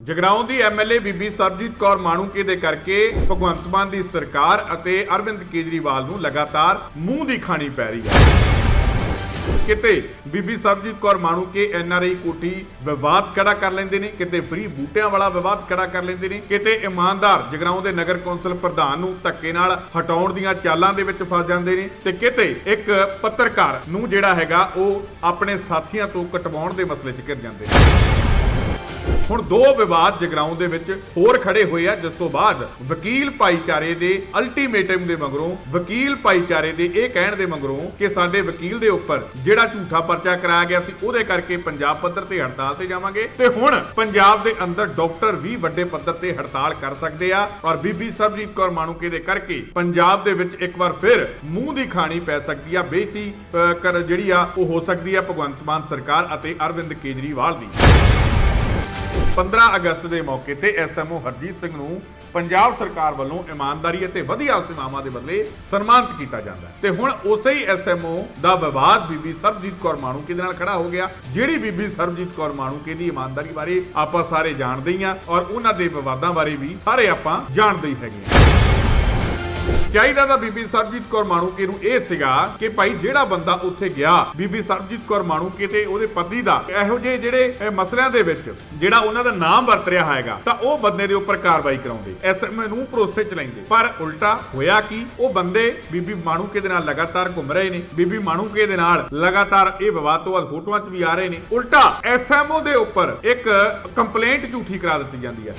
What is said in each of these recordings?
ਜਗਰਾਉਂ ਦੀ MLA ਬੀਬੀ ਸਰਬਜੀਤ ਕੌਰ ਮਾਣੂਕੇ ਦੇ ਕਰਕੇ ਭਗਵੰਤ ਮਾਨ ਦੀ ਸਰਕਾਰ ਅਤੇ ਅਰਵਿੰਦ ਕੇਜਰੀਵਾਲ ਨੂੰ ਲਗਾਤਾਰ ਮੂੰਹ ਦੀ ਖਾਣੀ ਪੈ ਰਹੀ ਹੈ। ਕਿਤੇ ਬੀਬੀ ਸਰਬਜੀਤ ਕੌਰ ਮਾਣੂਕੇ ਐਨਆਰਆਈ ਕੋਠੀ ਵਿਵਾਦ ਖੜਾ ਕਰ ਲੈਂਦੇ ਨੇ, ਕਿਤੇ ਫ੍ਰੀ ਬੂਟਿਆਂ ਵਾਲਾ ਵਿਵਾਦ ਖੜਾ ਕਰ ਲੈਂਦੇ ਨੇ, ਕਿਤੇ ਇਮਾਨਦਾਰ ਜਗਰਾਉਂ ਦੇ ਨਗਰ ਕੌਂਸਲ ਪ੍ਰਧਾਨ ਨੂੰ ਧੱਕੇ ਨਾਲ ਹਟਾਉਣ ਦੀਆਂ ਚਾਲਾਂ ਦੇ ਵਿੱਚ ਫਸ ਜਾਂਦੇ ਨੇ ਤੇ ਕਿਤੇ ਇੱਕ ਪੱਤਰਕਾਰ ਨੂੰ ਜਿਹੜਾ ਹੈਗਾ ਉਹ ਆਪਣੇ ਸਾਥੀਆਂ ਤੋਂ ਕਟਵਾਉਣ ਦੇ ਮਸਲੇ 'ਚ ਘਿਰ ਜਾਂਦੇ ਨੇ। ਹੁਣ ਦੋ ਵਿਵਾਦ ਜਗਰਾਉਂ ਦੇ ਵਿੱਚ ਹੋਰ ਖੜੇ ਹੋਏ ਆ, ਜਿਸ ਤੋਂ ਬਾਅਦ ਵਕੀਲ ਭਾਈਚਾਰੇ ਦੇ ਅਲਟੀਮੇਟਮ ਦੇ ਮਗਰੋਂ, ਵਕੀਲ ਭਾਈਚਾਰੇ ਦੇ ਇਹ ਕਹਿਣ ਦੇ ਮਗਰੋਂ ਕਿ ਸਾਡੇ ਵਕੀਲ ਦੇ ਉੱਪਰ ਜਿਹੜਾ ਝੂਠਾ ਪਰਚਾ ਕਰਾਇਆ ਗਿਆ ਸੀ, ਉਹਦੇ ਕਰਕੇ ਪੰਜਾਬ ਪੱਧਰ ਤੇ ਹੜਤਾਲ ਤੇ ਜਾਵਾਂਗੇ। ਤੇ ਹੁਣ ਪੰਜਾਬ ਦੇ ਅੰਦਰ ਡਾਕਟਰ ਵੀ ਵੱਡੇ ਪੱਧਰ ਤੇ ਹੜਤਾਲ ਕਰ ਸਕਦੇ ਆ, ਔਰ ਬੀਬੀ ਸਰਬਜੀਤ ਕੌਰ ਮਾਣੂਕੇ ਦੇ ਕਰਕੇ ਪੰਜਾਬ ਦੇ ਵਿੱਚ ਇੱਕ ਵਾਰ ਫਿਰ ਮੂੰਹ ਦੀ ਖਾਣੀ ਪੈ ਸਕਦੀ ਆ ਬੇਤੀ ਕਰ ਜਿਹੜੀ ਆ, ਉਹ ਹੋ ਸਕਦੀ ਆ ਭਗਵੰਤ ਮਾਨ ਸਰਕਾਰ ਅਤੇ ਅਰਵਿੰਦ ਕੇਜਰੀਵਾਲ ਦੀ। 15 ਅਗਸਤ ਦੇ ਮੌਕੇ ਤੇ ਐਸਐਮਓ ਹਰਜੀਤ ਸਿੰਘ ਨੂੰ ਪੰਜਾਬ ਸਰਕਾਰ ਵੱਲੋਂ ਇਮਾਨਦਾਰੀ ਅਤੇ ਵਧੀਆ ਸੇਵਾਵਾਂ ਦੇ ਬਦਲੇ ਸਨਮਾਨਿਤ ਕੀਤਾ ਜਾਂਦਾ ਹੈ। ਤੇ ਹੁਣ ਉਸੇ ਹੀ ਐਸਐਮਓ ਦਾ ਵਿਵਾਦ ਬੀਬੀ ਸਰਬਜੀਤ ਕੌਰ ਮਾਣੂਕੇ ਦੇ ਨਾਲ ਖੜਾ ਹੋ ਗਿਆ। ਜਿਹੜੀ ਬੀਬੀ ਸਰਬਜੀਤ ਕੌਰ ਮਾਣੂਕੇ ਦੀ ਇਮਾਨਦਾਰੀ ਬਾਰੇ ਆਪਾਂ ਸਾਰੇ ਜਾਣਦੇ ਹੀ ਆ ਔਰ ਉਹਨਾਂ ਦੇ ਵਿਵਾਦਾਂ ਬਾਰੇ ਵੀ ਸਾਰੇ ਆਪਾਂ ਜਾਣਦੇ ਹੀ ਹੈਗੇ ਹਾਂ। ਚਾਹੀਦਾ ਤਾਂ ਬੀਬੀ ਸਰਬਜੀਤ ਕੌਰ ਮਾਣੂਕੇ ਨੂੰ ਇਹ ਸੀਗਾ ਕਿ ਭਾਈ ਜਿਹੜਾ ਬੰਦਾ ਉੱਥੇ ਗਿਆ, ਬੀਬੀ ਸਰਬਜੀਤ ਕੌਰ ਮਾਣੂਕੇ ਤੇ ਉਹਦੇ ਪਤੀ ਦਾ, ਇਹੋ ਜਿਹੇ ਜਿਹੜੇ ਮਸਲਿਆਂ ਦੇ ਵਿੱਚ ਜਿਹੜਾ ਉਹਨਾਂ ਦਾ ਨਾਮ ਵਰਤ ਰਿਹਾ ਹੈਗਾ, ਤਾਂ ਉਹ ਬੰਦੇ ਦੇ ਉੱਪਰ ਕਾਰਵਾਈ ਕਰਾਉਂਦੇ, ਐਸਐਮਏ ਨੂੰ ਭਰੋਸੇ ਚ ਲੈਂਦੇ। ਪਰ ਉਲਟਾ ਹੋਇਆ ਕਿ? ਉਹ ਬੰਦੇ ਬੀਬੀ ਮਾਣੂਕੇ ਦੇ ਨਾਲ ਲਗਾਤਾਰ ਘੁੰਮ ਰਹੇ ਨੇ, ਬੀਬੀ ਮਾਣੂਕੇ ਦੇ ਨਾਲ ਲਗਾਤਾਰ ਇਹ ਵਿਵਾਦ ਤੋਂ ਬਾਅਦ ਫੋਟੋਆਂ 'ਚ ਵੀ ਆ ਰਹੇ ਨੇ। ਉਲਟਾ ਐਸਐਮਓ ਦੇ ਉੱਪਰ ਇੱਕ ਕੰਪਲੇਂਟ ਝੂਠੀ ਕਰਾ ਦਿੱਤੀ ਜਾਂਦੀ ਹੈ।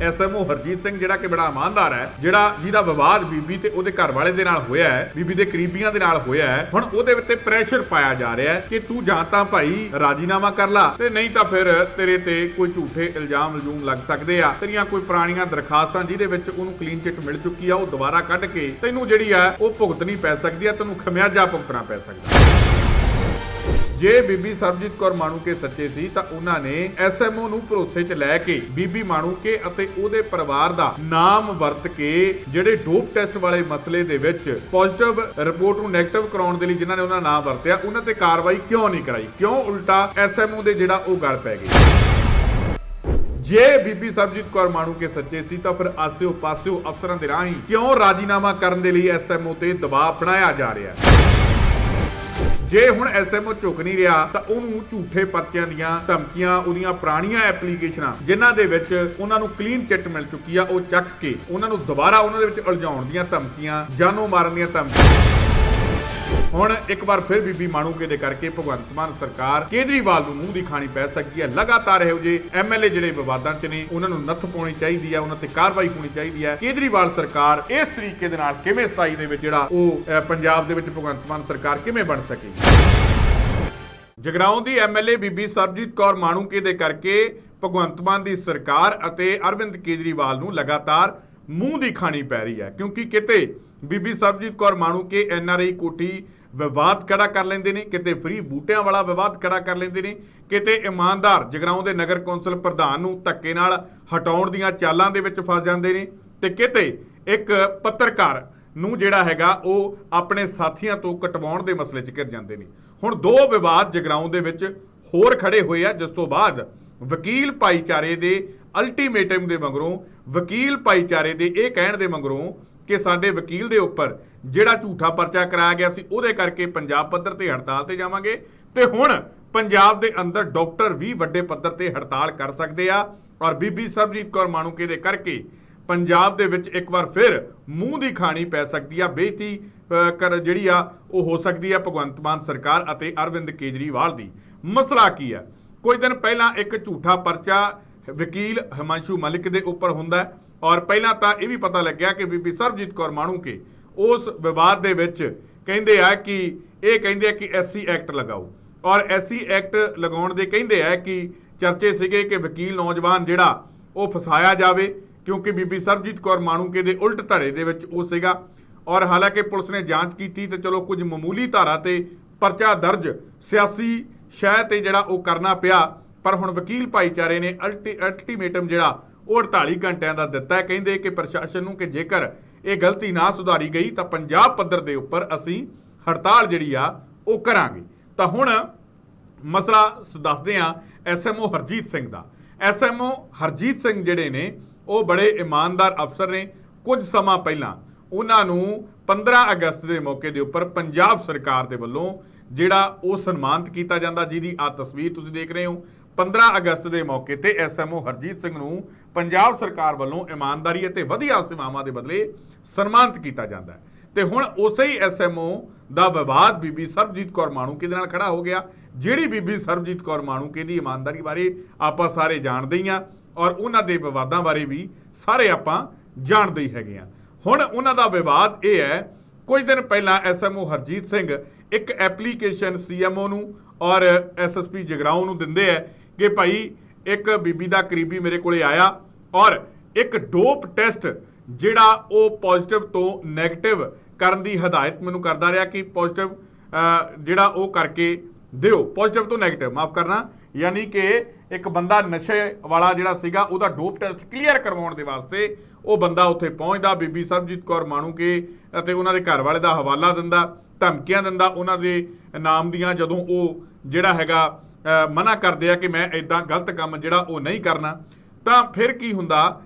ਐਸਐਮਓ ਹਰਜੀਤ ਸਿੰਘ, ਜਿਹੜਾ ਕਿ ਬੜਾ ਇਮਾਨਦਾਰ ਹੈ, ਜਿਹੜਾ ਜਿਹਦਾ ਵਿਵਾਦ ਬੀਬੀ ਤੇ ਉਹਦੇ ਘਰ ਵਾਲੇ ਦੇ ਨਾਲ ਹੋਇਆ ਹੈ, ਬੀਬੀ ਦੇ ਕਰੀਬੀਆਂ ਦੇ ਨਾਲ ਹੋਇਆ ਹੈ, ਹੁਣ ਉਹਦੇ ਉੱਤੇ ਪ੍ਰੈਸ਼ਰ ਪਾਇਆ ਜਾ ਰਿਹਾ ਹੈ ਕਿ ਤੂੰ ਜਾਂ ਤਾਂ ਭਾਈ ਰਾਜੀਨਾਮਾ ਕਰ ਲਾ ਤੇ ਨਹੀਂ ਤਾਂ ਫਿਰ ਤੇਰੇ ਤੇ ਕੋਈ ਝੂਠੇ ਇਲਜ਼ਾਮ ਲਜੂਮ ਲੱਗ ਸਕਦੇ ਆ। ਤੇਰੀਆਂ ਕੋਈ ਪੁਰਾਣੀਆਂ ਦਰਖਾਸਤਾਂ ਜਿਹਦੇ ਵਿੱਚ ਉਹਨੂੰ ਕਲੀਨ ਚਿੱਟ ਮਿਲ ਚੁੱਕੀ ਆ, ਉਹ ਦੁਬਾਰਾ ਕੱਢ ਕੇ ਤੈਨੂੰ ਜਿਹੜੀ ਆ, ਉਹ ਭੁਗਤਣੀ ਪੈ ਸਕਦੀ ਆ, ਤੈਨੂੰ ਖਮਿਆਜਾ ਭੁਗਤਣਾ ਪੈ ਸਕਦਾ। ਜੇ ਬੀਬੀ ਸਰਬਜੀਤ ਕੌਰ ਮਾਣੂਕੇ ਸੱਚੇ ਸੀ ਤਾਂ ਉਹਨਾਂ ਨੇ ਐਸਐਮਓ ਨੂੰ ਭਰੋਸੇ 'ਚ ਲੈ ਕੇ ਬੀਬੀ ਮਾਣੂਕੇ ਅਤੇ ਉਹਦੇ ਪਰਿਵਾਰ ਦਾ ਨਾਮ ਵਰਤ ਕੇ ਜਿਹੜੇ ਡੋਪ ਟੈਸਟ ਵਾਲੇ ਮਸਲੇ ਦੇ ਵਿੱਚ ਪੋਜ਼ਿਟਿਵ ਰਿਪੋਰਟ ਨੂੰ ਨੈਗੇਟਿਵ ਕਰਾਉਣ ਦੇ ਲਈ ਜਿਨ੍ਹਾਂ ਨੇ ਉਹਨਾਂ ਨਾਮ ਵਰਤਿਆ, ਉਹਨਾਂ ਤੇ ਕਾਰਵਾਈ ਕਿਉਂ ਨਹੀਂ ਕਰਾਈ? ਕਿਉਂ ਉਲਟਾ ਐਸਐਮਓ ਦੇ ਜਿਹੜਾ ਉਹ ਗੱਲ ਪੈ ਗਈ? ਜੇ ਬੀਬੀ ਸਰਬਜੀਤ ਕੌਰ ਮਾਣੂ ਕੇ ਸੱਚੇ ਸੀ ਤਾਂ ਫਿਰ ਆਸਿਓ ਪਾਸਿਓ ਅਫਸਰਾਂ ਦੇ ਰਾਹੀਂ ਕਿਉਂ ਰਾਜੀਨਾਮਾ ਕਰਨ ਦੇ ਲਈ ਐਸਐਮਓ ਤੇ ਦਬਾਅ ਬਣਾਇਆ ਜਾ ਰਿਹਾ ਹੈ? ਜੇ ਹੁਣ ਐਸਐਮਓ ਝੁਕ ਨਹੀਂ ਰਿਹਾ, ਤਾਂ ਉਹਨੂੰ ਝੂਠੇ ਪਰਚਿਆਂ ਦੀਆਂ ਧਮਕੀਆਂ, ਉਹਦੀਆਂ ਪੁਰਾਣੀਆਂ ਐਪਲੀਕੇਸ਼ਨਾਂ ਜਿਨ੍ਹਾਂ ਦੇ ਵਿੱਚ ਉਹਨਾਂ ਨੂੰ ਕਲੀਨ ਚਿੱਟ ਮਿਲ ਚੁੱਕੀ ਆ, ਉਹ ਚੱਕ ਕੇ ਉਹਨਾਂ ਨੂੰ ਦੁਬਾਰਾ ਉਹਨਾਂ ਦੇ ਵਿੱਚ ਉਲਝਾਉਣ ਦੀਆਂ ਧਮਕੀਆਂ, ਜਾਨੋਂ ਮਾਰਨ ਦੀਆਂ ਧਮਕੀਆਂ। ਹੁਣ ਇੱਕ ਵਾਰ ਫਿਰ ਬੀਬੀ ਮਾਣੂਕੇ ਦੇ ਕਰਕੇ ਭਗਵੰਤ ਮਾਨ ਸਰਕਾਰ ਕੇਜਰੀਵਾਲ ਨੂੰ ਮੂੰਹ ਦੀ ਖਾਣੀ ਪੈ ਸਕਦੀ ਹੈ। ਲਗਾਤਾਰ ਇਹੋ ਜਿਹੇ ਐਮਐਲਏ ਜਿਹੜੇ ਵਿਵਾਦਾਂ 'ਚ ਨੇ, ਉਹਨਾਂ ਨੂੰ ਨੱਥ ਪਾਉਣੀ ਚਾਹੀਦੀ ਹੈ, ਉਹਨਾਂ ਤੇ ਕਾਰਵਾਈ ਹੋਣੀ ਚਾਹੀਦੀ ਹੈ। ਕੇਜਰੀਵਾਲ ਸਰਕਾਰ ਇਸ ਤਰੀਕੇ ਦੇ ਨਾਲ ਕਿਵੇਂ 27 ਦੇ ਵਿੱਚ ਜਿਹੜਾ ਉਹ ਪੰਜਾਬ ਦੇ ਵਿੱਚ ਭਗਵੰਤ ਮਾਨ ਸਰਕਾਰ ਕਿਵੇਂ ਬਣ ਸਕੇਗੀ ਜਗਰਾਉਂ ਦੀ ਐਮਐਲਏ ਬੀਬੀ ਸਰਬਜੀਤ ਕੌਰ ਮਾਣੂਕੇ ਦੇ ਕਰਕੇ ਭਗਵੰਤ ਮਾਨ ਦੀ ਸਰਕਾਰ ਅਤੇ ਅਰਵਿੰਦ ਕੇਜਰੀਵਾਲ ਨੂੰ ਲਗਾਤਾਰ ਮੂੰਹ ਦੀ ਖਾਣੀ ਪੈ ਰਹੀ ਹੈ। ਕਿਉਂਕਿ ਕਿਤੇ ਬੀਬੀ ਸਰਬਜੀਤ ਕੌਰ ਮਾਣੂਕੇ ਐਨਆਰਆਈ ਕੋਠੀ ਵਿਵਾਦ ਖੜਾ ਕਰ ਲੈਂਦੇ ਨੇ? ਕਿਤੇ ਫ੍ਰੀ ਬੂਟਿਆਂ ਵਾਲਾ ਵਿਵਾਦ ਖੜਾ ਕਰ ਲੈਂਦੇ ਨੇ? ਕਿਤੇ ਇਮਾਨਦਾਰ ਜਗਰਾਉਂ ਦੇ ਨਗਰ ਕੌਂਸਲ ਪ੍ਰਧਾਨ ਨੂੰ ਧੱਕੇ ਨਾਲ ਹਟਾਉਣ ਦੀਆਂ ਚਾਲਾਂ ਦੇ ਵਿੱਚ ਫਸ ਜਾਂਦੇ ਨੇ ਤੇ ਕਿਤੇ ਇੱਕ ਪੱਤਰਕਾਰ ਨੂੰ ਜਿਹੜਾ ਹੈਗਾ ਉਹ ਆਪਣੇ ਸਾਥੀਆਂ ਤੋਂ ਕਟਵਾਉਣ ਦੇ ਮਸਲੇ 'ਚ ਘਿਰ ਜਾਂਦੇ ਨੇ। ਹੁਣ ਦੋ ਵਿਵਾਦ ਜਗਰਾਉਂ ਦੇ ਵਿੱਚ ਹੋਰ ਖੜੇ ਹੋਏ ਆ, ਜਿਸ ਤੋਂ ਬਾਅਦ ਵਕੀਲ ਭਾਈਚਾਰੇ ਦੇ ਅਲਟੀਮੇਟਮ ਦੇ ਮਗਰੋਂ, ਵਕੀਲ ਭਾਈਚਾਰੇ ਦੇ ਇਹ ਕਹਿਣ ਦੇ ਮਗਰੋਂ ਕਿ ਸਾਡੇ ਵਕੀਲ ਦੇ ਉੱਪਰ ਜਿਹੜਾ ਝੂਠਾ ਪਰਚਾ ਕਰਾਇਆ ਗਿਆ ਸੀ, ਉਹਦੇ ਕਰਕੇ ਪੰਜਾਬ ਪੱਧਰ ਤੇ ਹੜਤਾਲ ਤੇ ਜਾਵਾਂਗੇ। ਤੇ ਹੁਣ ਪੰਜਾਬ ਦੇ ਅੰਦਰ ਡਾਕਟਰ ਵੀ ਵੱਡੇ ਪੱਧਰ ਤੇ ਹੜਤਾਲ ਕਰ ਸਕਦੇ ਆ। ਔਰ ਬੀਬੀ ਸਰਬਜੀਤ ਕੌਰ ਮਾਣੂਕੇ ਦੇ ਕਰਕੇ ਪੰਜਾਬ ਦੇ ਵਿੱਚ ਇੱਕ ਵਾਰ ਫਿਰ ਮੂੰਹ ਦੀ ਖਾਣੀ ਪੈ ਸਕਦੀ ਆ ਬੇਤੀ ਕਰ ਜਿਹੜੀ ਆ, ਉਹ ਹੋ ਸਕਦੀ ਆ ਭਗਵੰਤ ਮਾਨ ਸਰਕਾਰ ਅਤੇ ਅਰਵਿੰਦ ਕੇਜਰੀਵਾਲ ਦੀ। ਮਸਲਾ ਕੀ ਆ? ਕੁਝ ਦਿਨ ਪਹਿਲਾਂ ਇੱਕ ਝੂਠਾ ਪਰਚਾ ਵਕੀਲ ਹਿਮਾਂਸ਼ੂ ਮਲਿਕ ਦੇ ਉੱਪਰ ਹੁੰਦਾ ਔਰ ਪਹਿਲਾਂ ਤਾਂ ਇਹ ਵੀ ਪਤਾ ਲੱਗਿਆ ਕਿ ਬੀਬੀ ਸਰਬਜੀਤ ਕੌਰ ਮਾਣੂਕੇ ਉਸ ਵਿਵਾਦ ਦੇ ਵਿੱਚ ਕਹਿੰਦੇ ਆ ਕਿ, ਇਹ ਕਹਿੰਦੇ ਆ ਕਿ ਐਸਸੀ ਐਕਟ ਲਗਾਓ। ਔਰ ਐਸਸੀ ਐਕਟ ਲਗਾਉਣ ਦੇ ਕਹਿੰਦੇ ਆ ਕਿ ਚਰਚੇ ਸੀਗੇ ਕਿ ਵਕੀਲ ਨੌਜਵਾਨ ਜਿਹੜਾ, ਉਹ ਫਸਾਇਆ ਜਾਵੇ, ਕਿਉਂਕਿ ਬੀਬੀ ਸਰਬਜੀਤ ਕੌਰ ਮਾਣੂਕੇ ਦੇ ਉਲਟ ਧੜੇ ਦੇ ਵਿੱਚ ਉਹ ਸੀਗਾ। ਔਰ ਹਾਲਾਂਕਿ ਪੁਲਿਸ ਨੇ ਜਾਂਚ ਕੀਤੀ ਤੇ ਚਲੋ ਕੁਝ ਮਾਮੂਲੀ ਧਾਰਾ ਤੇ ਪਰਚਾ ਦਰਜ ਸਿਆਸੀ ਸ਼ਹਿ ਤੇ ਜਿਹੜਾ ਉਹ ਕਰਨਾ ਪਿਆ, ਪਰ ਹੁਣ ਵਕੀਲ ਭਾਈਚਾਰੇ ਨੇ ਅਲਟੀ ਅਲਟੀਮੇਟਮ ਜਿਹੜਾ, ਉਹ 48 ਘੰਟਿਆਂ ਦਾ ਦਿੱਤਾ ਕਹਿੰਦੇ ਕਿ ਪ੍ਰਸ਼ਾਸਨ ਨੂੰ ਕਿ ਜੇਕਰ ਇਹ ਗਲਤੀ ਨਾ ਸੁਧਾਰੀ ਗਈ ਤਾਂ ਪੰਜਾਬ ਪੱਧਰ ਦੇ ਉੱਪਰ ਅਸੀਂ ਹੜਤਾਲ ਜਿਹੜੀ ਆ, ਉਹ ਕਰਾਂਗੇ। ਤਾਂ ਹੁਣ ਮਸਲਾ ਸ- ਦੱਸਦੇ ਆ ਐਸਐਮਓ ਹਰਜੀਤ ਸਿੰਘ ਦਾ। ਐਸਐਮਓ ਹਰਜੀਤ ਸਿੰਘ ਜਿਹੜੇ ਨੇ, ਉਹ ਬੜੇ ਇਮਾਨਦਾਰ ਅਫਸਰ ਨੇ। ਕੁਝ ਸਮਾਂ ਪਹਿਲਾਂ ਉਹਨਾਂ ਨੂੰ 15 ਅਗਸਤ ਦੇ ਮੌਕੇ ਦੇ ਉੱਪਰ ਪੰਜਾਬ ਸਰਕਾਰ ਦੇ ਵੱਲੋਂ ਜਿਹੜਾ ਉਹ ਸਨਮਾਨਿਤ ਕੀਤਾ ਜਾਂਦਾ, ਜਿਹਦੀ ਆ ਤਸਵੀਰ ਤੁਸੀਂ ਦੇਖ ਰਹੇ ਹੋ 15 ਅਗਸਤ ਦੇ ਮੌਕੇ ਤੇ ਐਸਐਮਓ ਹਰਜੀਤ ਸਿੰਘ ਨੂੰ ਪੰਜਾਬ ਸਰਕਾਰ ਵੱਲੋਂ ਇਮਾਨਦਾਰੀ ਅਤੇ ਵਧੀਆ ਸੇਵਾਵਾਂ ਦੇ ਬਦਲੇ ਸਨਮਾਨਿਤ ਕੀਤਾ ਜਾਂਦਾ ਹੈ। ਤੇ ਹੁਣ ਉਸੇ ਹੀ ਐਸਐਮਓ ਦਾ ਵਿਵਾਦ ਬੀਬੀ ਸਰਬਜੀਤ ਕੌਰ ਮਾਣੂਕੇ ਦੇ ਨਾਲ ਖੜਾ ਹੋ ਗਿਆ, ਜਿਹੜੀ ਬੀਬੀ ਸਰਬਜੀਤ ਕੌਰ ਮਾਣੂਕੇ ਦੀ ਇਮਾਨਦਾਰੀ ਬਾਰੇ ਆਪਾਂ ਸਾਰੇ ਜਾਣਦੇ ਹੀ ਹਾਂ ਔਰ ਉਹਨਾਂ ਦੇ ਵਿਵਾਦਾਂ ਬਾਰੇ ਵੀ ਸਾਰੇ ਆਪਾਂ ਜਾਣਦੇ ਹੀ ਹੈਗੇ ਆ ਹੁਣ ਉਹਨਾਂ ਦਾ ਵਿਵਾਦ ਇਹ ਹੈ, ਕੁਝ ਦਿਨ ਪਹਿਲਾਂ ਐਸਐਮਓ ਹਰਜੀਤ ਸਿੰਘ ਇੱਕ ਐਪਲੀਕੇਸ਼ਨ ਸੀਐਮਓ ਨੂੰ ਔਰ ਐਸਐਸਪੀ ਜਗਰਾਉਂ ਨੂੰ ਦਿੰਦੇ ਆ ਕਿ ਭਾਈ ਇੱਕ ਬੀਬੀ ਦਾ ਕਰੀਬੀ ਮੇਰੇ ਕੋਲੇ ਆਇਆ ਔਰ ਇੱਕ ਡੋਪ ਟੈਸਟ ਜਿਹੜਾ ਉਹ ਪੋਜ਼ਿਟਿਵ ਤੋਂ 네ਗੇਟਿਵ ਕਰਨ ਦੀ ਹਦਾਇਤ ਮੈਨੂੰ ਕਰਦਾ ਰਿਹਾ ਕਿ ਪੋਜ਼ਿਟਿਵ ਜਿਹੜਾ ਉਹ ਕਰਕੇ ਦਿਓ। ਪੋਜ਼ਿਟਿਵ ਤੋਂ 네ਗੇਟਿਵ ਮਾਫ ਕਰਨਾ। ਯਾਨੀ ਕਿ ਇੱਕ ਬੰਦਾ ਨਸ਼ੇ ਵਾਲਾ ਜਿਹੜਾ ਸੀਗਾ, ਉਹਦਾ ਡੋਪ ਟੈਸਟ ਕਲੀਅਰ ਕਰਵਾਉਣ ਦੇ ਵਾਸਤੇ ਉਹ ਬੰਦਾ ਉੱਥੇ ਪਹੁੰਚਦਾ, ਬੀਬੀ ਸਰਬਜੀਤ ਕੌਰ ਮਾਣੂ ਕੇ ਅਤੇ ਉਹਨਾਂ ਦੇ ਘਰ ਵਾਲੇ ਦਾ ਹਵਾਲਾ ਦਿੰਦਾ, ਧਮਕੀਆਂ ਦਿੰਦਾ। ਉਹਨਾਂ ਦੇ ਨਾਮ ਦੀਆਂ ਜਦੋਂ ਉਹ ਜਿਹੜਾ ਹੈਗਾ ਮਨਾ ਕਰਦੇ ਆ ਕਿ ਮੈਂ ਇਦਾਂ ਗਲਤ ਕੰਮ ਜਿਹੜਾ ਉਹ ਨਹੀਂ ਕਰਨਾ, ਤਾਂ ਫਿਰ ਕੀ ਹੁੰਦਾ?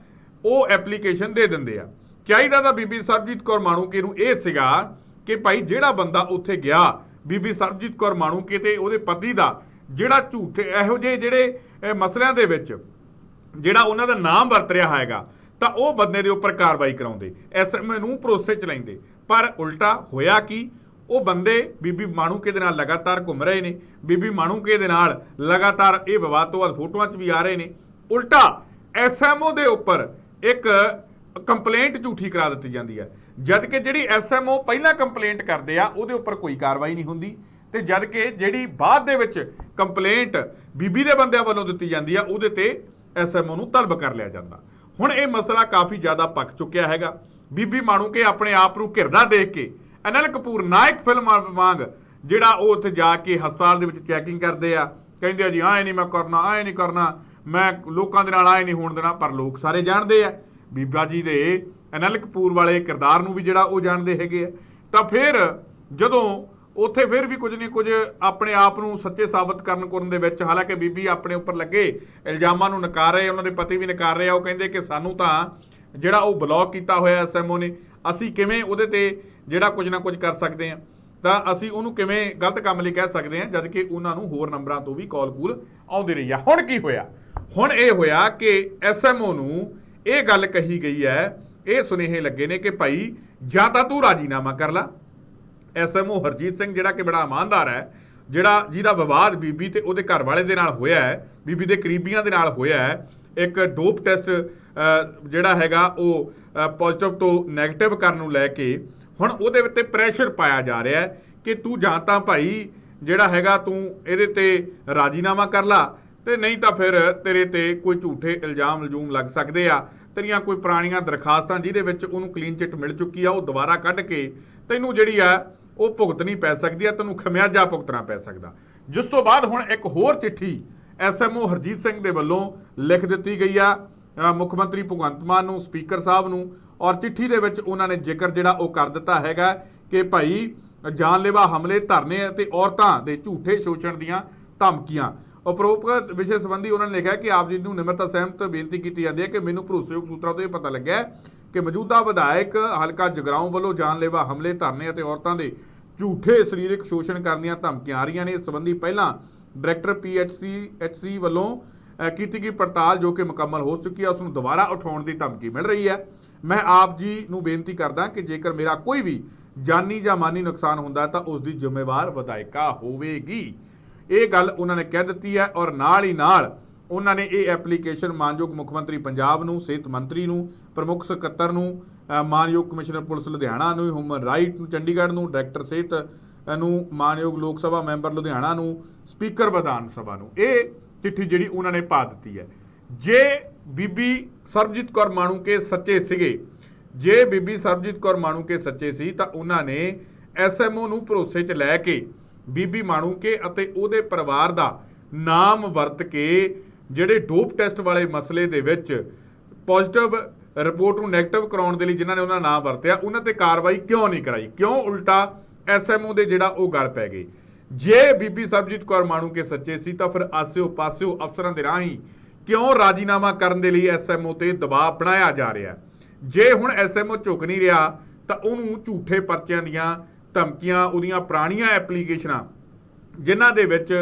ਉਹ ਐਪਲੀਕੇਸ਼ਨ ਦੇ ਦਿੰਦੇ ਆ। ਚਾਹੀਦਾ ਤਾਂ ਬੀਬੀ ਸਰਬਜੀਤ ਕੌਰ ਮਾਣੂਕੇ ਨੂੰ ਇਹ ਸੀਗਾ ਕਿ ਭਾਈ ਜਿਹੜਾ ਬੰਦਾ ਉੱਥੇ ਗਿਆ, ਬੀਬੀ ਸਰਬਜੀਤ ਕੌਰ ਮਾਣੂਕੇ ਤੇ ਉਹਦੇ ਪਤੀ ਦਾ ਜਿਹੜਾ ਝੂਠੇ, ਇਹੋ ਜਿਹੇ ਜਿਹੜੇ ਮਸਲਿਆਂ ਦੇ ਵਿੱਚ ਜਿਹੜਾ ਉਹਨਾਂ ਦਾ ਨਾਮ ਵਰਤ ਰਿਹਾ ਹੈਗਾ, ਤਾਂ ਉਹ ਬੰਦੇ ਦੇ ਉੱਪਰ ਕਾਰਵਾਈ ਕਰਾਉਂਦੇ, ਐਸਐਮਏ ਨੂੰ ਭਰੋਸੇ ਚ ਲੈਂਦੇ। ਪਰ ਉਲਟਾ ਹੋਇਆ ਕੀ? ਉਹ ਬੰਦੇ ਬੀਬੀ ਮਾਣੂਕੇ ਦੇ ਨਾਲ ਲਗਾਤਾਰ ਘੁੰਮ ਰਹੇ ਨੇ। ਬੀਬੀ ਮਾਣੂਕੇ ਦੇ ਨਾਲ ਲਗਾਤਾਰ ਇਹ ਵਿਵਾਦ ਤੋਂ ਬਾਅਦ ਫੋਟੋਆਂ 'ਚ ਵੀ ਆ ਰਹੇ ਨੇ। ਉਲਟਾ ਐਸਐਮਓ ਦੇ ਉੱਪਰ ਇੱਕ ਕੰਪਲੇਂਟ ਝੂਠੀ ਕਰਾ ਦਿੱਤੀ ਜਾਂਦੀ ਹੈ। ਜਦ ਕਿ ਜਿਹੜੀ ਐਸਐਮਓ ਪਹਿਲਾਂ ਕੰਪਲੇਂਟ ਕਰਦੇ ਆ, ਉਹਦੇ ਉੱਪਰ ਕੋਈ ਕਾਰਵਾਈ ਨਹੀਂ ਹੁੰਦੀ। ਤੇ ਜਦ ਕਿ ਜਿਹੜੀ ਬਾਅਦ ਦੇ ਵਿੱਚ ਕੰਪਲੇਂਟ ਬੀਬੀ ਦੇ ਬੰਦਿਆਂ ਵੱਲੋਂ ਦਿੱਤੀ ਜਾਂਦੀ ਆ, ਉਹਦੇ ਤੇ ਐਸਐਮਓ ਨੂੰ ਤਲਬ ਕਰ ਲਿਆ ਜਾਂਦਾ। ਹੁਣ ਇਹ ਮਸਲਾ ਕਾਫੀ ਜ਼ਿਆਦਾ ਪੱਕ ਚੁੱਕਿਆ ਹੈਗਾ। ਬੀਬੀ ਮਾਣੂ ਕੇ ਆਪਣੇ ਆਪ ਨੂੰ ਘਿਰਦਾ ਦੇਖ ਕੇ ਅਨਿਲ ਕਪੂਰ ਨਾਇਕ ਫਿਲਮ ਵਾਂਗ ਜਿਹੜਾ ਉਹ ਉੱਥੇ ਜਾ ਕੇ ਹਸਪਤਾਲ ਦੇ ਵਿੱਚ ਚੈਕਿੰਗ ਕਰਦੇ ਆ, ਕਹਿੰਦੇ ਆ ਜੀ, ਆਏ ਨਹੀਂ ਮੈਂ ਕਰਨਾ, ਆਏ ਨਹੀਂ ਕਰਨਾ। ਮੈਂ ਲੋਕਾਂ ਦੇ ਨਾਲ ਆਏ ਨਹੀਂ ਹੋਣ ਦੇਣਾ, ਪਰ ਲੋਕ ਸਾਰੇ ਜਾਣਦੇ ਆ। ਬੀਬਾ ਜੀ ਦੇ ਅਨਿਲ ਕਪੂਰ ਵਾਲੇ ਕਿਰਦਾਰ ਨੂੰ ਵੀ ਜਿਹੜਾ ਉਹ ਜਾਣਦੇ ਹੈਗੇ ਆ। ਤਾਂ ਫਿਰ ਜਦੋਂ ਉੱਥੇ ਫਿਰ ਵੀ ਕੁਝ ਨਹੀਂ, ਕੁਝ ਆਪਣੇ ਆਪ ਨੂੰ ਸੱਚੇ ਸਾਬਤ ਕਰਨ ਕਰਨ ਦੇ ਵਿੱਚ, ਹਾਲਾਂਕਿ ਬੀਬੀ ਆਪਣੇ ਉੱਪਰ ਲੱਗੇ, ਇਲਜ਼ਾਮਾਂ ਨੂੰ ਨਕਾਰ ਰਹੇ, ਉਹਨਾਂ ਦੇ ਪਤੀ ਵੀ ਨਕਾਰ ਰਹੇ ਆ, ਉਹ ਕਹਿੰਦੇ ਕਿ ਸਾਨੂੰ ਤਾਂ ਜਿਹੜਾ ਉਹ ਬਲੌਕ ਕੀਤਾ ਹੋਇਆ ਐਸਐਮਓ ਨੇ, ਅਸੀਂ ਕਿਵੇਂ ਉਹਦੇ ਤੇ ਜਿਹੜਾ ਕੁਝ ਨਾ ਕੁਝ ਕਰ ਸਕਦੇ ਆ। ਤਾਂ ਅਸੀਂ ਉਹਨੂੰ ਕਿਵੇਂ ਗਲਤ ਕੰਮ ਲਈ ਕਹਿ ਸਕਦੇ ਆ ਜਦ ਕਿ ਉਹਨਾਂ ਨੂੰ ਹੋਰ ਨੰਬਰਾਂ ਤੋਂ ਵੀ ਕਾਲ ਕੂਲ ਆਉਂਦੀ ਰਹੀ ਆ। ਹੁਣ ਕੀ ਹੋਇਆ? ਹੁਣ ਇਹ ਹੋਇਆ ਕਿ ਐਸਐਮਓ ਨੂੰ ਇਹ ਗੱਲ ਕਹੀ ਗਈ ਹੈ, ਇਹ ਸੁਨੇਹੇ ਲੱਗੇ ਨੇ ਕਿ ਭਾਈ, ਜਾਂ ਤਾਂ ਤੂੰ ਰਾਜੀਨਾਮਾ ਕਰ ਲੈ। ਐਸਐਮਓ ਹਰਜੀਤ ਸਿੰਘ ਜਿਹੜਾ ਕਿ ਬੜਾ ਇਮਾਨਦਾਰ ਹੈ, ਜਿਹੜਾ ਜਿਹਦਾ ਵਿਵਾਦ ਬੀਬੀ ਤੇ ਉਹਦੇ ਘਰ ਵਾਲੇ ਦੇ ਨਾਲ ਹੋਇਆ ਹੈ, ਬੀਬੀ ਦੇ ਕਰੀਬੀਆਂ ਦੇ ਨਾਲ ਹੋਇਆ ਹੈ, ਇੱਕ ਡੋਪ ਟੈਸਟ ਜਿਹੜਾ ਹੈਗਾ ਉਹ ਪੋਜ਼ਿਟਿਵ ਤੋਂ 네ਗੇਟਿਵ ਕਰਨ ਨੂੰ ਲੈ ਕੇ ਹੁਣ ਉਹਦੇ ਉੱਤੇ ਪ੍ਰੈਸ਼ਰ ਪਾਇਆ ਜਾ ਰਿਹਾ ਹੈ ਕਿ ਤੂੰ ਜਾਂ ਤਾਂ ਭਾਈ ਜਿਹੜਾ ਹੈਗਾ ਤੂੰ ਇਹਦੇ ਤੇ ਰਾਜੀਨਾਮਾ ਕਰ ਲਾ ਤੇ ਨਹੀਂ ਤਾਂ ਫਿਰ ਤੇਰੇ ਤੇ ਕੋਈ ਝੂਠੇ ਇਲਜ਼ਾਮ ਲਜੂਮ ਲੱਗ ਸਕਦੇ ਆ। ਤੇਰੀਆਂ ਕੋਈ ਪੁਰਾਣੀਆਂ ਦਰਖਾਸਤਾਂ ਜਿਹਦੇ ਵਿੱਚ ਉਹਨੂੰ ਕਲੀਨ ਚਿੱਟ ਮਿਲ ਚੁੱਕੀ ਆ, ਉਹ ਦੁਬਾਰਾ ਕੱਢ ਕੇ ਤੈਨੂੰ ਜਿਹੜੀ ਆ, ਉਹ ਭੁਗਤਣੀ ਪੈ ਸਕਦੀ ਆ, ਤੈਨੂੰ ਖਮਿਆਜਾ ਭੁਗਤਣਾ ਪੈ ਸਕਦਾ। ਜਿਸ ਤੋਂ ਬਾਅਦ ਹੁਣ ਇੱਕ ਹੋਰ ਚਿੱਠੀ ਐਸਐਮਓ ਹਰਜੀਤ ਸਿੰਘ ਦੇ ਵੱਲੋਂ ਲਿਖ ਦਿੱਤੀ ਗਈ ਆ ਮੁੱਖ ਮੰਤਰੀ ਭਗਵੰਤ ਮਾਨ ਨੂੰ, ਸਪੀਕਰ ਸਾਹਿਬ ਨੂੰ, ਔਰ ਚਿੱਠੀ ਦੇ ਵਿੱਚ ਉਹਨਾਂ ਨੇ ਜ਼ਿਕਰ ਜਿਹੜਾ ਉਹ ਕਰ ਦਿੱਤਾ ਹੈਗਾ ਕਿ ਭਾਈ ਜਾਨਲੇਵਾ ਹਮਲੇ ਧਰਨੇ ਅਤੇ ਔਰਤਾਂ ਦੇ ਝੂਠੇ ਸ਼ੋਸ਼ਣ ਦੀਆਂ ਧਮਕੀਆਂ। ਉਪਰੋਕਤ ਵਿਸ਼ੇ ਸੰਬੰਧੀ ਉਹਨਾਂ ਨੇ ਲਿਖਿਆ ਕਿ ਆਪ ਜੀ ਨੂੰ ਨਿਮਰਤਾ ਸਹਿਮਤ ਬੇਨਤੀ ਕੀਤੀ ਜਾਂਦੀ ਹੈ ਕਿ ਮੈਨੂੰ ਭਰੋਸੇਯੋਗ ਸੂਤਰਾਂ ਤੋਂ ਇਹ ਪਤਾ ਲੱਗਿਆ ਕਿ ਮੌਜੂਦਾ ਵਿਧਾਇਕ ਹਲਕਾ ਜਗਰਾਉਂ ਵੱਲੋਂ ਜਾਨਲੇਵਾ ਹਮਲੇ ਧਰਨੇ ਅਤੇ ਔਰਤਾਂ ਦੇ ਝੂਠੇ ਸਰੀਰਕ ਸ਼ੋਸ਼ਣ ਕਰਨ ਦੀਆਂ ਧਮਕੀਆਂ ਆ ਰਹੀਆਂ ਨੇ। ਇਸ ਸੰਬੰਧੀ ਪਹਿਲਾਂ ਡਾਇਰੈਕਟਰ ਪੀਐਚਸੀ ਐਚਸੀ ਵੱਲੋਂ ਕੀਤੀ ਗਈ ਪੜਤਾਲ ਜੋ ਕਿ ਮੁਕੰਮਲ ਹੋ ਚੁੱਕੀ ਹੈ, ਉਸ ਨੂੰ ਦੁਬਾਰਾ ਉਠਾਉਣ ਦੀ ਧਮਕੀ ਮਿਲ ਰਹੀ ਹੈ। ਮੈਂ ਆਪ ਜੀ ਨੂੰ ਬੇਨਤੀ ਕਰਦਾ ਕਿ ਜੇਕਰ ਮੇਰਾ ਕੋਈ ਵੀ ਜਾਨੀ ਜਾਂ ਮਾਨੀ ਨੁਕਸਾਨ ਹੁੰਦਾ ਤਾਂ ਉਸ ਦੀ ਜ਼ਿੰਮੇਵਾਰ ਵਿਧਾਇਕਾ ਹੋਵੇਗੀ। ਇਹ ਗੱਲ ਉਹਨਾਂ ਨੇ ਕਹਿ ਦਿੱਤੀ ਹੈ ਔਰ ਨਾਲ ਹੀ ਨਾਲ ਉਹਨਾਂ ਨੇ ਇਹ ਐਪਲੀਕੇਸ਼ਨ ਮਾਨਯੋਗ ਮੁੱਖ ਮੰਤਰੀ ਪੰਜਾਬ ਨੂੰ, ਸਿਹਤ ਮੰਤਰੀ ਨੂੰ, ਪ੍ਰਮੁੱਖ ਸਕੱਤਰ ਨੂੰ ਮਾਨਯੋਗ ਕਮਿਸ਼ਨਰ ਪੁਲਿਸ ਲੁਧਿਆਣਾ ਨੂੰ ਹਿਊਮਨ ਰਾਈਟ ਨੂੰ, ਚੰਡੀਗੜ੍ਹ ਨੂੰ ਡਾਇਰੈਕਟਰ ਸਿਹਤ ਨੂੰ, ਮਾਨਯੋਗ ਲੋਕ ਸਭਾ ਮੈਂਬਰ ਲੁਧਿਆਣਾ ਨੂੰ ਸਪੀਕਰ ਵਿਧਾਨ ਸਭਾ ਨੂੰ। ਇਹ ਚਿੱਠੀ ਜਿਹੜੀ ਉਹਨਾਂ ਨੇ ਪਾ ਦਿੱਤੀ ਹੈ। ਜੇ ਬੀਬੀ ਸਰਬਜੀਤ ਕੌਰ ਮਾਣੂ ਕੇ ਸੱਚੇ ਸੀਗੇ, ਜੇ ਬੀਬੀ ਸਰਬਜੀਤ ਕੌਰ ਮਾਣੂ ਕੇ ਸੱਚੇ ਸੀ ਤਾਂ ਉਹਨਾਂ ਨੇ ਐਸਐਮਓ ਨੂੰ ਭਰੋਸੇ 'ਚ ਲੈ ਕੇ ਬੀਬੀ ਮਾਣੂਕੇ ਅਤੇ ਉਹਦੇ ਪਰਿਵਾਰ ਦਾ ਨਾਮ ਵਰਤ ਕੇ ਜਿਹੜੇ ਡੋਪ ਟੈਸਟ ਵਾਲੇ ਮਸਲੇ ਦੇ ਵਿੱਚ ਪੋਜ਼ਿਟਿਵ ਰਿਪੋਰਟ ਨੂੰ ਨੈਗੇਟਿਵ ਕਰਾਉਣ ਦੇ ਲਈ ਜਿਨ੍ਹਾਂ ਨੇ ਉਹਨਾਂ ਨਾਮ ਵਰਤਿਆ, ਉਹਨਾਂ ਤੇ ਕਾਰਵਾਈ ਕਿਉਂ ਨਹੀਂ ਕਰਾਈ? ਕਿਉਂ ਉਲਟਾ ਐਸਐਮਓ ਦੇ ਜਿਹੜਾ ਉਹ ਗੱਲ ਪੈ ਗਈ ਜੇ ਬੀਬੀ ਸਰਬਜੀਤ ਕੌਰ ਮਾਣੂਕੇ ਸੱਚੇ ਸੀ ਤਾਂ ਫਿਰ ਆਸਿਓ ਪਾਸਿਓ ਅਫਸਰਾਂ ਦੇ ਰਾਹੀਂ ਕਿਉਂ ਰਾਜੀਨਾਮਾ ਕਰਨ ਦੇ ਲਈ ਐਸਐਮਓ ਤੇ ਦਬਾਅ ਬਣਾਇਆ ਜਾ ਰਿਹਾ? ਜੇ ਹੁਣ ਐਸਐਮਓ ਝੁਕ ਨਹੀਂ ਰਿਹਾ ਤਾਂ ਉਹਨੂੰ ਝੂਠੇ ਪਰਚਿਆਂ ਦੀਆਂ ਧਮਕੀਆਂ, ਉਹਦੀਆਂ ਪੁਰਾਣੀਆਂ ਐਪਲੀਕੇਸ਼ਨਾਂ ਜਿਨ੍ਹਾਂ ਦੇ ਵਿੱਚ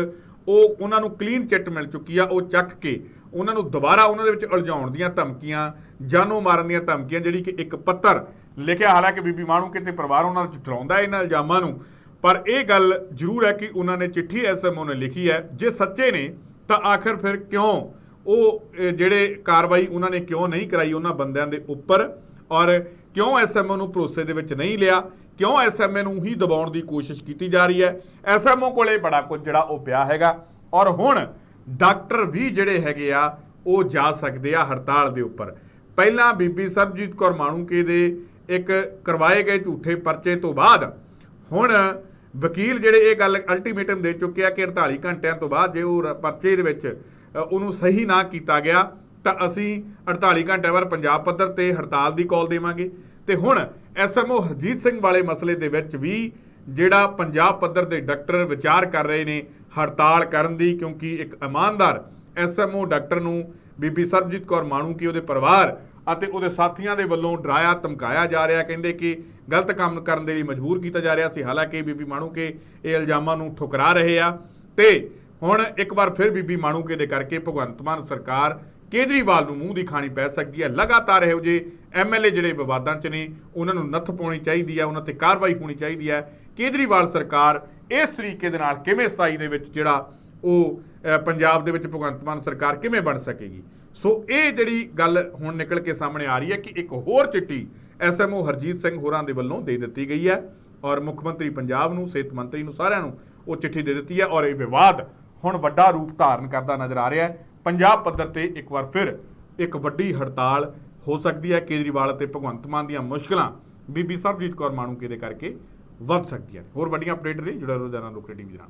ਉਹ, ਉਹਨਾਂ ਨੂੰ ਕਲੀਨ ਚਿੱਟ ਮਿਲ ਚੁੱਕੀ ਆ, ਉਹ ਚੱਕ ਕੇ ਉਹਨਾਂ ਨੂੰ ਦੁਬਾਰਾ ਉਹਨਾਂ ਦੇ ਵਿੱਚ ਉਲਝਾਉਣ ਦੀਆਂ ਧਮਕੀਆਂ, ਜਾਨੋਂ ਮਾਰਨ ਦੀਆਂ ਧਮਕੀਆਂ, ਜਿਹੜੀ ਕਿ ਇੱਕ ਪੱਤਰ ਲਿਖਿਆ, ਹਾਲਾਂਕਿ ਬੀਬੀ ਮਾਣੂ ਕਿਤੇ ਪਰਿਵਾਰ ਉਹਨਾਂ ਨੂੰ ਚੁਟਲਾਉਂਦਾ ਇਹਨਾਂ ਇਲਜ਼ਾਮਾਂ ਨੂੰ, ਪਰ ਇਹ ਗੱਲ ਜ਼ਰੂਰ ਹੈ ਕਿ ਉਹਨਾਂ ਨੇ ਚਿੱਠੀ ਐਸਐਮਓ ਨੇ ਲਿਖੀ ਹੈ, ਜੇ ਸੱਚੇ ਨੇ, ਤਾਂ ਆਖਰ ਫਿਰ ਕਿਉਂ ਉਹ ਜਿਹੜੇ ਕਾਰਵਾਈ ਉਹਨਾਂ ਨੇ ਕਿਉਂ ਨਹੀਂ ਕਰਾਈ ਉਹਨਾਂ ਬੰਦਿਆਂ ਦੇ ਉੱਪਰ, ਔਰ ਕਿਉਂ ਐਸਐਮਓ ਨੂੰ ਭਰੋਸੇ ਦੇ ਵਿੱਚ ਨਹੀਂ ਲਿਆ ਕਿਉਂ ਐਸਐਮਏ ਨੂੰ ਹੀ ਦਬਾਉਣ ਦੀ ਕੋਸ਼ਿਸ਼ ਕੀਤੀ ਜਾ ਰਹੀ ਹੈ? ਐਸਐਮਓ ਕੋਲੇ ਬੜਾ ਕੁਝ ਜਿਹੜਾ ਉਹ ਪਿਆ ਹੈਗਾ। ਔਰ ਹੁਣ ਡਾਕਟਰ ਵੀ ਜਿਹੜੇ ਹੈਗੇ ਆ, ਉਹ ਜਾ ਸਕਦੇ ਆ ਹੜਤਾਲ ਦੇ ਉੱਪਰ। ਪਹਿਲਾਂ ਬੀਬੀ ਸਰਬਜੀਤ ਕੌਰ ਮਾਣੂਕੇ ਦੇ ਇੱਕ ਕਰਵਾਏ ਗਏ ਝੂਠੇ ਪਰਚੇ ਤੋਂ ਬਾਅਦ ਹੁਣ ਵਕੀਲ ਜਿਹੜੇ ਇਹ ਗੱਲ ਅਲਟੀਮੇਟਮ ਦੇ ਚੁੱਕੇ ਆ ਕਿ 48 ਘੰਟਿਆਂ ਤੋਂ ਬਾਅਦ ਜੇ ਉਹ ਰ- ਪਰਚੇ ਦੇ ਵਿੱਚ ਉਹਨੂੰ ਸਹੀ ਨਾ ਕੀਤਾ ਗਿਆ, ਤਾਂ ਅਸੀਂ 48 ਘੰਟਿਆਂ ਬਾਅਦ ਪੰਜਾਬ ਪੱਧਰ ਤੇ ਹੜਤਾਲ ਦੀ ਕਾਲ ਦੇਵਾਂਗੇ। ਤੇ ਹੁਣ ਐਸਐਮਓ ਹਰਜੀਤ ਸਿੰਘ ਵਾਲੇ ਮਸਲੇ ਦੇ ਵਿੱਚ ਵੀ ਜਿਹੜਾ ਪੰਜਾਬ ਪੱਧਰ ਦੇ ਡਾਕਟਰ ਵਿਚਾਰ ਕਰ ਰਹੇ ਨੇ, ਹੜਤਾਲ ਕਰਨ ਦੀ, ਕਿਉਂਕਿ ਇੱਕ ਇਮਾਨਦਾਰ ਐਸਐਮਓ ਡਾਕਟਰ ਨੂੰ ਬੀਬੀ ਸਰਬਜੀਤ ਕੌਰ ਮਾਣੂ ਕੀ ਉਹਦੇ ਪਰਿਵਾਰ ਅਤੇ ਉਹਦੇ ਸਾਥੀਆਂ ਦੇ ਵੱਲੋਂ ਡਰਾਇਆ, ਧਮਕਾਇਆ ਜਾ ਰਿਹਾ, ਕਹਿੰਦੇ ਕਿ ਗਲਤ ਕੰਮ ਕਰਨ ਦੇ ਲਈ ਮਜਬੂਰ ਕੀਤਾ ਜਾ ਰਿਹਾ ਸੀ। ਹਾਲਾਂਕਿ ਬੀਬੀ ਮਾਣੂ ਕੇ ਇਹ ਇਲਜ਼ਾਮਾਂ ਨੂੰ ਠੁਕਰਾ ਰਹੇ ਆ ਤੇ ਹੁਣ ਇੱਕ ਵਾਰ ਫਿਰ ਬੀਬੀ ਮਾਣੂ ਕੇ ਦੇ ਕਰਕੇ ਭਗਵੰਤ ਮਾਨ ਸਰਕਾਰ ਕੇਜਰੀਵਾਲ ਨੂੰ ਮੂੰਹ ਦੀ ਖਾਣੀ ਪੈ ਸਕਦੀ ਹੈ। ਲਗਾਤਾਰ ਇਹੋ ਜਿਹੇ ਐਮਐਲਏ ਜਿਹੜੇ ਵਿਵਾਦਾਂ 'ਚ ਨੇ, ਉਹਨਾਂ ਨੂੰ ਨੱਥ ਪਾਉਣੀ ਚਾਹੀਦੀ ਹੈ, ਉਹਨਾਂ ਤੇ ਕਾਰਵਾਈ ਹੋਣੀ ਚਾਹੀਦੀ ਹੈ। ਕੇਜਰੀਵਾਲ ਸਰਕਾਰ ਇਸ ਤਰੀਕੇ ਦੇ ਨਾਲ ਕਿਵੇਂ 27 ਦੇ ਵਿੱਚ ਜਿਹੜਾ ਉਹ ਪੰਜਾਬ ਦੇ ਵਿੱਚ ਭਗਵੰਤ ਮਾਨ ਸਰਕਾਰ ਕਿਵੇਂ ਬਣ ਸਕੇਗੀ? ਸੋ ਇਹ ਜਿਹੜੀ ਗੱਲ ਹੁਣ ਨਿਕਲ ਕੇ ਸਾਹਮਣੇ ਆ ਰਹੀ ਹੈ ਕਿ ਇੱਕ ਹੋਰ ਚਿੱਠੀ ਐਸਐਮਓ ਹਰਜੀਤ ਸਿੰਘ ਹੋਰਾਂ ਦੇ ਵੱਲੋਂ ਦੇ ਦਿੱਤੀ ਗਈ ਹੈ ਔਰ ਮੁੱਖ ਮੰਤਰੀ ਪੰਜਾਬ ਨੂੰ, ਸਿਹਤ ਮੰਤਰੀ ਨੂੰ ਸਾਰਿਆਂ ਨੂੰ ਉਹ ਚਿੱਠੀ ਦੇ ਦਿੱਤੀ ਹੈ ਔਰ ਇਹ ਵਿਵਾਦ ਹੁਣ ਵੱਡਾ ਰੂਪ ਧਾਰਨ ਕਰਦਾ ਨਜ਼ਰ ਆ ਰਿਹਾ ਹੈ। ਪੰਜਾਬ ਪੱਧਰ ਤੇ ਇੱਕ ਵਾਰ ਫਿਰ ਇੱਕ ਵੱਡੀ ਹੜਤਾਲ ਹੋ ਸਕਦੀ ਹੈ। ਕੇਜਰੀਵਾਲ ਅਤੇ ਭਗਵੰਤ ਮਾਨ ਦੀਆਂ ਮੁਸ਼ਕਲਾਂ ਬੀਬੀ ਸਰਬਜੀਤ ਕੌਰ ਮਾਣੂਕੇ ਦੇ ਕਰਕੇ ਵੱਧ ਸਕਦੀਆਂ ਨੇ। ਹੋਰ ਵੱਡੀਆਂ ਅਪਡੇਟ ਲਈ ਜੁੜੇ ਰਹੋ ਜਨਾਂ ਲੋਕਲ ਟੀਵੀ ਦੇ ਨਾਲ।